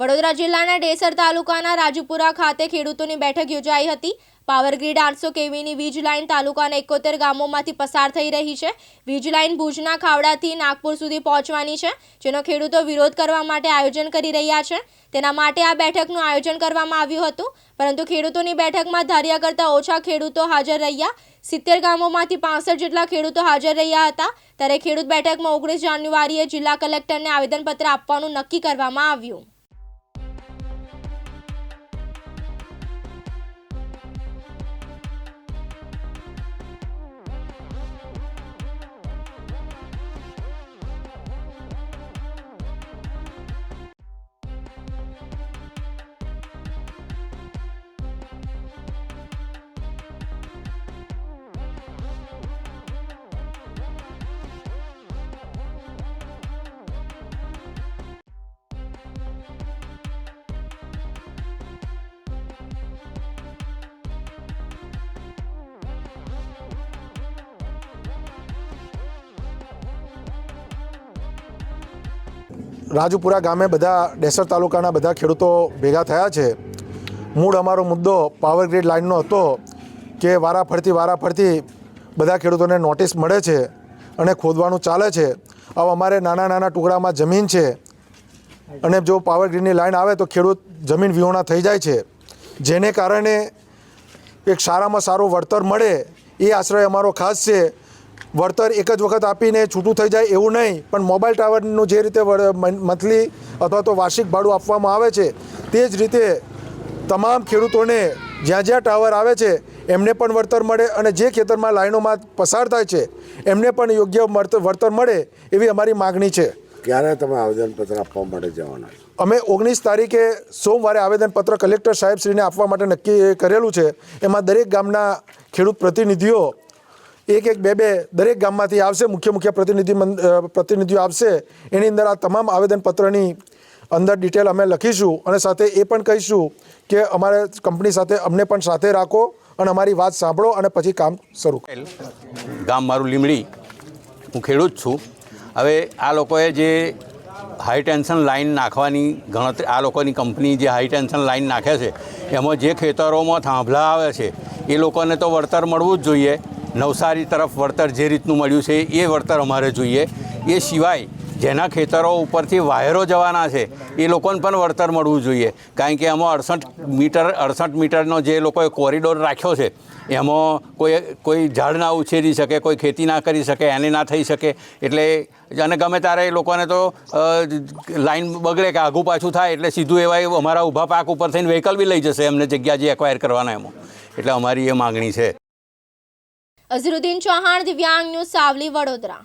વડોદરા જિલ્લાના ડેસર તાલુકાના રાજુપુરા ખાતે ખેડૂતોની બેઠક યોજાઈ હતી. પાવર ગ્રીડ આઠસો કેવીની વીજ લાઇન તાલુકાના એકોતેર ગામોમાંથી પસાર થઈ રહી છે. વીજ લાઇન ભુજના ખાવડાથી નાગપુર સુધી પહોંચવાની છે, જેનો ખેડૂતો વિરોધ કરવા માટે આયોજન કરી રહ્યા છે. તેના માટે આ બેઠકનું આયોજન કરવામાં આવ્યું હતું, પરંતુ ખેડૂતોની બેઠકમાં ધાર્યા કરતાં ઓછા ખેડૂતો હાજર રહ્યા. સિત્તેર ગામોમાંથી પાસઠ જેટલા ખેડૂતો હાજર રહ્યા હતા. ત્યારે ખેડૂત બેઠકમાં ઓગણીસ જાન્યુઆરીએ જિલ્લા કલેક્ટરને આવેદનપત્ર આપવાનું નક્કી કરવામાં આવ્યું. રાજુપુરા ગામે બધા ડેસર તાલુકાના બધા ખેડૂતો ભેગા થયા છે. મૂળ અમારો મુદ્દો પાવર ગ્રીડ લાઇનનો હતો કે વારાફરતી વારાફરતી બધા ખેડૂતોને નોટિસ મળે છે અને ખોદવાનું ચાલે છે. હવે અમારે નાના નાના ટુકડામાં જમીન છે. અને જો પાવર ગ્રીડની લાઇન આવે તો ખેડૂત જમીન વિહોણા થઈ જાય છે. જેને કારણે એક સારામાં સારું વળતર મળે એ આશ્રય અમારો ખાસ છે. વળતર એક જ વખત આપીને છૂટું થઈ જાય એવું નહીં પણ મોબાઈલ ટાવરનું જે રીતે મંથલી અથવા તો વાર્ષિક ભાડું આપવામાં આવે છે તે જ રીતે તમામ ખેડૂતોને જ્યાં જ્યાં ટાવર આવે છે એમને પણ વળતર મળે અને જે ખેતરમાં લાઈનોમાં પસાર થાય છે એમને પણ યોગ્ય વળતર મળે એવી અમારી માગણી છે. ક્યારે તમે આવેદનપત્ર આપવા માટે જવાના અમે ઓગણીસ તારીખે સોમવારે આવેદનપત્ર કલેક્ટર સાહેબશ્રીને આપવા માટે નક્કી કરેલું છે એમાં દરેક ગામના ખેડૂત પ્રતિનિધિઓ એક એક બે બે દરેક ગામમાંથી આવશે, મુખ્ય મુખ્ય પ્રતિનિધિ પ્રતિનિધિઓ આવશે. એની અંદર આ તમામ આવેદનપત્રની અંદર ડિટેલ અમે લખીશું અને સાથે એ પણ કહીશું કે અમારે કંપની સાથે અમને પણ સાથે રાખો અને અમારી વાત સાંભળો અને પછી કામ શરૂ કરેલ ગામ મારું લીમડી. હું ખેડૂત છું. હવે આ લોકોએ જે હાઈ ટેન્શન લાઈન નાખવાની ગણતરી, આ લોકોની કંપની જે હાઈ ટેન્શન લાઈન નાખે છે, એમાં જે ખેતરોમાં થાંભલા આવે છે, એ લોકોને તો વળતર મળવું જ જોઈએ. નવસારી તરફ વળતર જે રીતનું મળ્યું છે, એ વળતર અમારે જોઈએ. એ સિવાય જેના ખેતરો ઉપરથી વાયરો જવાના છે, એ લોકોને પણ વળતર મળવું જોઈએ. કારણ કે એમાં અડસઠ મીટર, અડસઠ મીટરનો જે લોકોએ કોરિડોર રાખ્યો છે, એમાં કોઈ કોઈ ઝાડ ના ઉછેરી શકે, કોઈ ખેતી ના કરી શકે, એને ના થઈ શકે. એટલે અને ગમે ત્યારે એ લોકોને તો લાઈન બગડે કે આઘું પાછું થાય, એટલે સીધું એવા અમારા ઊભા પાક ઉપર થઈને વ્હીકલ બી લઈ જશે એમને જગ્યા જે એક્વાયર કરવાના એમાં. એટલે અમારી એ માગણી છે. અઝરુદ્દીન ચૌહાણ દિવ્યાંગ ન્યૂઝ સાવલી વડોદરા.